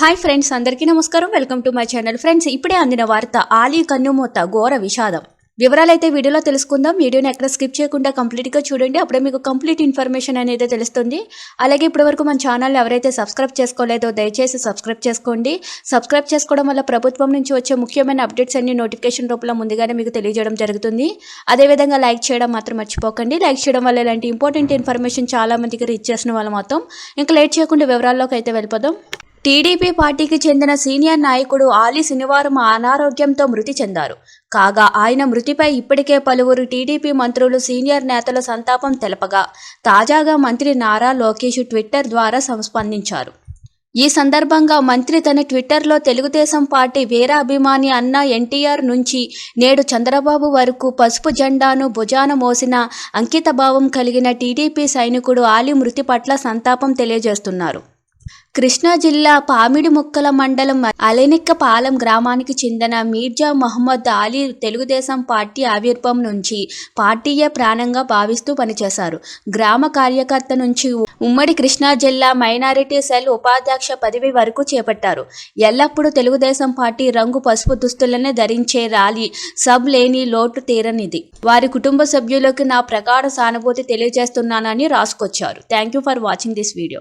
Hi friends అందరికీ నమస్కారం. Welcome to my channel. Friends ఇప్పుడే అందిన వార్త ఆలీ కన్నుమూత ఘోర విషాదం. వివరాలైతే వీడియోలో తెలుసుకుందాం. వీడియోని ఎక్కడ స్కిప్ చేయకుండా కంప్లీట్గా చూడండి. అప్పుడే మీకు కంప్లీట్ ఇన్ఫర్మేషన్ అనేది తెలుస్తుంది. అలాగే ఇప్పటివరకు మన ఛానల్ ఎవరైతే సబ్స్క్రైబ్ చేసుకోలేదో దయచేసి సబ్స్క్రైబ్ చేసుకోండి. సబ్స్క్రైబ్ చేసుకోవడం వల్ల ప్రభుత్వం నుంచి వచ్చే ముఖ్యమైన అప్డేట్స్ అన్ని నోటిఫికేషన్ రూపంలో ముందుగానే మీకు తెలియజేయడం జరుగుతుంది. అదేవిధంగా లైక్ చేయడం మాత్రం మర్చిపోకండి. లైక్ చేయడం వల్ల ఇలాంటి ఇంపార్టెంట్ ఇన్ఫర్మేషన్ చాలా మందికి రీచ్ చేసిన వాళ్ళు మొత్తం ఇంకా లేట్ చేయకుండా వివరాల్లోకి అయితే వెళ్ళిపోదాం. టీడీపీ పార్టీకి చెందిన సీనియర్ నాయకుడు ఆలీ శనివారం అనారోగ్యంతో మృతి చెందారు. కాగా ఆయన మృతిపై ఇప్పటికే పలువురు టీడీపీ మంత్రులు సీనియర్ నేతల సంతాపం తెలపగా తాజాగా మంత్రి నారా లోకేష్ ట్విట్టర్ ద్వారా సంస్పందించారు. ఈ సందర్భంగా మంత్రి తన ట్విట్టర్లో తెలుగుదేశం పార్టీ వీరాభిమాని అన్న ఎన్టీఆర్ నుంచి నేడు చంద్రబాబు వరకు పసుపు జెండాను భుజాన మోసిన అంకితభావం కలిగిన టీడీపీ సైనికుడు ఆలి మృతి పట్ల సంతాపం తెలియజేస్తున్నారు. కృష్ణా జిల్లా పామిడి ముక్కల మండలం అలెనిక్కపాలెం గ్రామానికి చెందిన మీర్జా మహమ్మద్ అలీ తెలుగుదేశం పార్టీ ఆవిర్భం నుంచి పార్టీయే ప్రాణంగా భావిస్తూ పనిచేశారు. గ్రామ కార్యకర్త నుంచి ఉమ్మడి కృష్ణా జిల్లా మైనారిటీ సెల్ ఉపాధ్యక్ష పదవి వరకు చేపట్టారు. ఎల్లప్పుడూ తెలుగుదేశం పార్టీ రంగు పసుపు దుస్తులనే ధరించే రాలి సబ్ లేని లోటు తీరనిది. వారి కుటుంబ సభ్యులకు నా ప్రగాఢ సానుభూతి తెలియజేస్తున్నానని రాసుకొచ్చారు. Thank you for watching this video.